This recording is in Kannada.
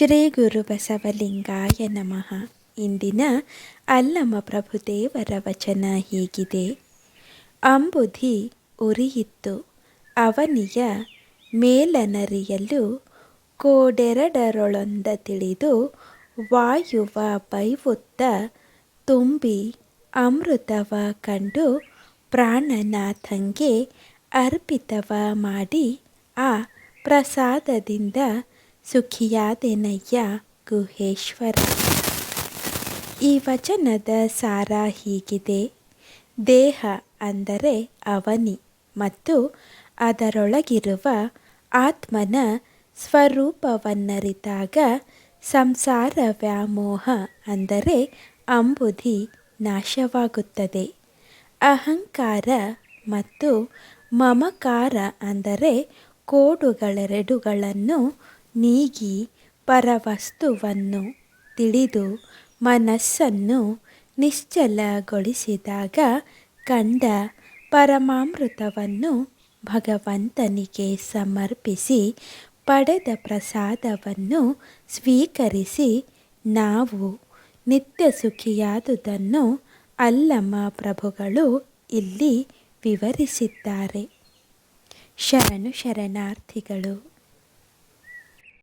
ಶ್ರೀ ಗುರು ಬಸವಲಿಂಗಾಯ ನಮಃ. ಇಂದಿನ ಅಲ್ಲಮ ಪ್ರಭುದೇವರ ವಚನ ಹೀಗಿದೆ. ಅಂಬುಧಿ ಉರಿಯಿತ್ತು ಅವನಿಯ ಮೇಲನರಿಯಲು ಕೋಡೆರಡರೊಳೊಂದ ತಿಳಿದು ವಾಯುವ ಬೈವುತ್ತ ತುಂಬಿ ಅಮೃತವ ಕಂಡು ಪ್ರಾಣನಾಥಂಗೆ ಅರ್ಪಿತವ ಮಾಡಿ ಆ ಪ್ರಸಾದದಿಂದ ಸುಖಿಯಾದೆನಯ್ಯ ಗುಹೇಶ್ವರ. ಈ ವಚನದ ಸಾರ ಹೀಗಿದೆ. ದೇಹ ಅಂದರೆ ಅವನಿ ಮತ್ತು ಅದರೊಳಗಿರುವ ಆತ್ಮನ ಸ್ವರೂಪವನ್ನರಿತಾಗ ಸಂಸಾರ ವ್ಯಾಮೋಹ ಅಂದರೆ ಅಂಬುಧಿ ನಾಶವಾಗುತ್ತದೆ. ಅಹಂಕಾರ ಮತ್ತು ಮಮಕಾರ ಅಂದರೆ ಕೋಡುಗಳೆರಡುಗಳನ್ನು ನೀಗಿ ಪರವಸ್ತುವನ್ನು ತಿಳಿದು ಮನಸ್ಸನ್ನು ನಿಶ್ಚಲಗೊಳಿಸಿದಾಗ ಕಂಡ ಪರಮಾಮೃತವನ್ನು ಭಗವಂತನಿಗೆ ಸಮರ್ಪಿಸಿ ಪಡೆದ ಪ್ರಸಾದವನ್ನು ಸ್ವೀಕರಿಸಿ ನಾವು ನಿತ್ಯ ಸುಖಿಯಾದುದನ್ನು ಅಲ್ಲಮ ಪ್ರಭುಗಳು ಇಲ್ಲಿ ವಿವರಿಸಿದ್ದಾರೆ. ಶರಣು ಶರಣಾರ್ಥಿಗಳು.